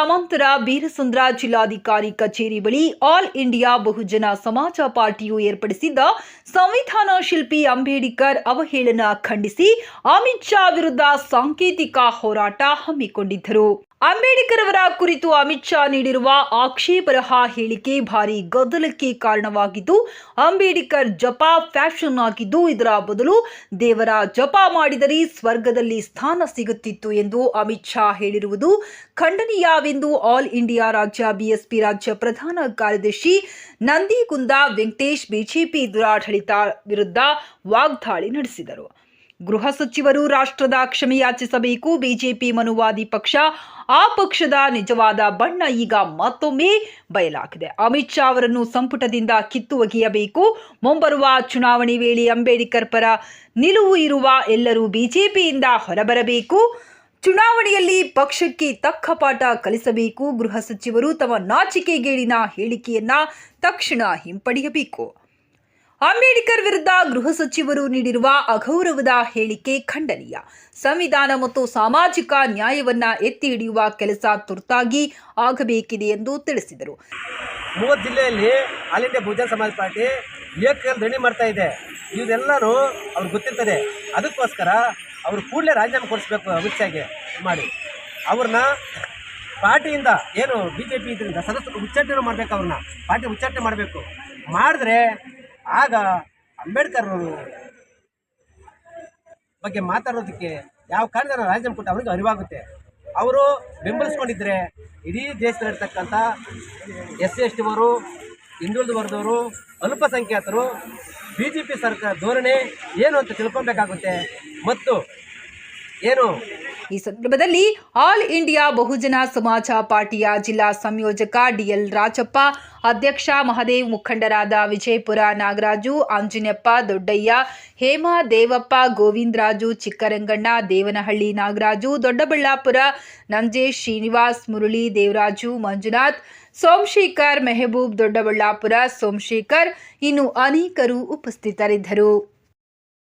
ಗ್ರಾಮಾಂತರ ಬೀರಸಂದ್ರ ಜಿಲ್ಲಾಧಿಕಾರಿ ಕಚೇರಿ ಬಳಿ ಆಲ್ ಇಂಡಿಯಾ ಬಹುಜನ ಸಮಾಜ ಪಾರ್ಟಿಯು ಏರ್ಪಡಿಸಿದ್ದ ಸಂವಿಧಾನ ಶಿಲ್ಪಿ ಅಂಬೇಡ್ಕರ್ ಅವಹೇಳನ ಖಂಡಿಸಿ ಅಮಿತ್ ಶಾ ವಿರುದ್ಧ ಸಾಂಕೇತಿಕ ಹೋರಾಟ ಹಮ್ಮಿಕೊಂಡಿದ್ದರು. ಅಂಬೇಡ್ಕರ್ ಅವರ ಕುರಿತು ಅಮಿತ್ ಶಾ ನೀಡಿರುವ ಆಕ್ಷೇಪರಹ ಹೇಳಿಕೆ ಭಾರಿ ಗದ್ದಲಕ್ಕೆ ಕಾರಣವಾಗಿದ್ದು, ಅಂಬೇಡ್ಕರ್ ಜಪ ಫ್ಯಾಷನ್ ಆಗಿದ್ದು, ಇದರ ಬದಲು ದೇವರ ಜಪ ಮಾಡಿದರೆ ಸ್ವರ್ಗದಲ್ಲಿ ಸ್ಥಾನ ಸಿಗುತ್ತಿತ್ತು ಎಂದು ಅಮಿತ್ ಶಾ ಹೇಳಿರುವುದು ಖಂಡನೀಯವೆಂದು ಆಲ್ ಇಂಡಿಯಾ ರಾಜ್ಯ ಬಿಎಸ್ಪಿ ರಾಜ್ಯ ಪ್ರಧಾನ ಕಾರ್ಯದರ್ಶಿ ನಂದಿಗುಂದ ವೆಂಕಟೇಶ್ ಬಿಜೆಪಿ ದುರಾಡಳಿತ ವಿರುದ್ಧ ವಾಗ್ದಾಳಿ ನಡೆಸಿದರು. ಗೃಹ ಸಚಿವರು ರಾಷ್ಟ್ರದ ಕ್ಷಮೆಯಾಚಿಸಬೇಕು, ಬಿಜೆಪಿ ಮನುವಾದಿ ಪಕ್ಷ, ಆ ಪಕ್ಷದ ನಿಜವಾದ ಬಣ್ಣ ಈಗ ಮತ್ತೊಮ್ಮೆ ಬಯಲಾಗಿದೆ. ಅಮಿತ್ ಶಾ ಅವರನ್ನು ಸಂಪುಟದಿಂದ ಕಿತ್ತು ಒಗೆಯಬೇಕು ಮುಂಬರುವ ಚುನಾವಣೆ ವೇಳೆ ಅಂಬೇಡ್ಕರ್ ಪರ ನಿಲುವು ಇರುವ ಎಲ್ಲರೂ ಬಿಜೆಪಿಯಿಂದ ಹೊರಬರಬೇಕು. ಚುನಾವಣೆಯಲ್ಲಿ ಪಕ್ಷಕ್ಕೆ ತಕ್ಕ ಪಾಠ ಕಲಿಸಬೇಕು. ಗೃಹ ಸಚಿವರು ತಮ್ಮ ನಾಚಿಕೆಗೇಡಿನ ಹೇಳಿಕೆಯನ್ನ ತಕ್ಷಣ ಹಿಂಪಡೆಯಬೇಕು. ಅಂಬೇಡ್ಕರ್ ವಿರುದ್ಧ ಗೃಹ ಸಚಿವರು ನೀಡಿರುವ ಅಗೌರವದ ಹೇಳಿಕೆ ಖಂಡನೀಯ. ಸಂವಿಧಾನ ಮತ್ತು ಸಾಮಾಜಿಕ ನ್ಯಾಯವನ್ನ ಎತ್ತಿ ಹಿಡಿಯುವ ಕೆಲಸ ತುರ್ತಾಗಿ ಆಗಬೇಕಿದೆ ಎಂದು ತಿಳಿಸಿದರು. ಮೂವತ್ತು ಜಿಲ್ಲೆಯಲ್ಲಿ ಆಲ್ ಇಂಡಿಯಾ ಬಹುಜನ ಸಮಾಜ ಪಾರ್ಟಿ ಏಕಲ್ ದಣಿ ಮಾಡ್ತಾ ಇದೆ. ಇವರೆಲ್ಲರೂ ಅವ್ರಿಗೆ ಗೊತ್ತಿರ್ತದೆ. ಅದಕ್ಕೋಸ್ಕರ ಅವರು ಕೂಡಲೇ ರಾಜೀನಾಮೆ ಕೊಡಿಸ್ಬೇಕು ಶಾಗೆ ಮಾಡಿ. ಅವ್ರನ್ನ ಪಾರ್ಟಿಯಿಂದ ಏನು ಬಿ ಜೆ ಪಿ ಇದರಿಂದ ಸದಸ್ಯರು ಉಚ್ಚಾಟನೆ ಮಾಡಬೇಕು ಅವ್ರನ್ನ ಪಾರ್ಟಿ ಉಚ್ಚಾಟನೆ ಮಾಡಬೇಕು. ಮಾಡಿದ್ರೆ ಆಗ ಅಂಬೇಡ್ಕರ್ ಅವರು ಬಗ್ಗೆ ಮಾತಾಡೋದಕ್ಕೆ ಯಾವ ಕಾರಣ ರಾಜೀನಾಮೆ ಕೊಟ್ಟು ಅವ್ರಿಗೆ ಅರಿವಾಗುತ್ತೆ. ಅವರು ಬೆಂಬಲಿಸ್ಕೊಂಡಿದ್ರೆ ಇಡೀ ದೇಶದಲ್ಲಿರ್ತಕ್ಕಂಥ ಎಸ್ ಸಿ, ಎಸ್ ಟಿವರು ಹಿಂದುಳಿದ ವರ್ಗದವರು, ಅಲ್ಪಸಂಖ್ಯಾತರು, ಬಿ ಜೆ ಪಿ ಸರ್ಕಾರ ಧೋರಣೆ ಏನು ಅಂತ ತಿಳ್ಕೊಬೇಕಾಗುತ್ತೆ ಮತ್ತು ಏನು ಈ ಸಂದರ್ಭದಲ್ಲಿ ಆಲ್ ಇಂಡಿಯಾ ಬಹುಜನ ಸಮಾಜ ಪಾರ್ಟಿಯ ಜಿಲ್ಲಾ ಸಂಯೋಜಕ ಡಿಎಲ್ ರಾಜಪ್ಪ, ಅಧ್ಯಕ್ಷ ಮಹದೇವ್ ಮುಖಂಡರಾದ ವಿಜಯಪುರ ನಾಗರಾಜು, ಆಂಜನೇಯಪ್ಪ ದೊಡ್ಡಯ್ಯ, ಹೇಮಾ ದೇವಪ್ಪ, ಗೋವಿಂದರಾಜು ಚಿಕ್ಕರಂಗಣ್ಣ, ದೇವನಹಳ್ಳಿ ನಾಗರಾಜು, ದೊಡ್ಡಬಳ್ಳಾಪುರ ನಂಜೇಶ್ ಶ್ರೀನಿವಾಸ್, ಮುರಳಿ ದೇವರಾಜು, ಮಂಜುನಾಥ್, ಸೋಮಶೇಖರ್ ಮೆಹಬೂಬ್ ದೊಡ್ಡಬಳ್ಳಾಪುರ, ಸೋಮಶೇಖರ್, ಇನ್ನು ಅನೇಕರು ಉಪಸ್ಥಿತರಿದ್ದರು.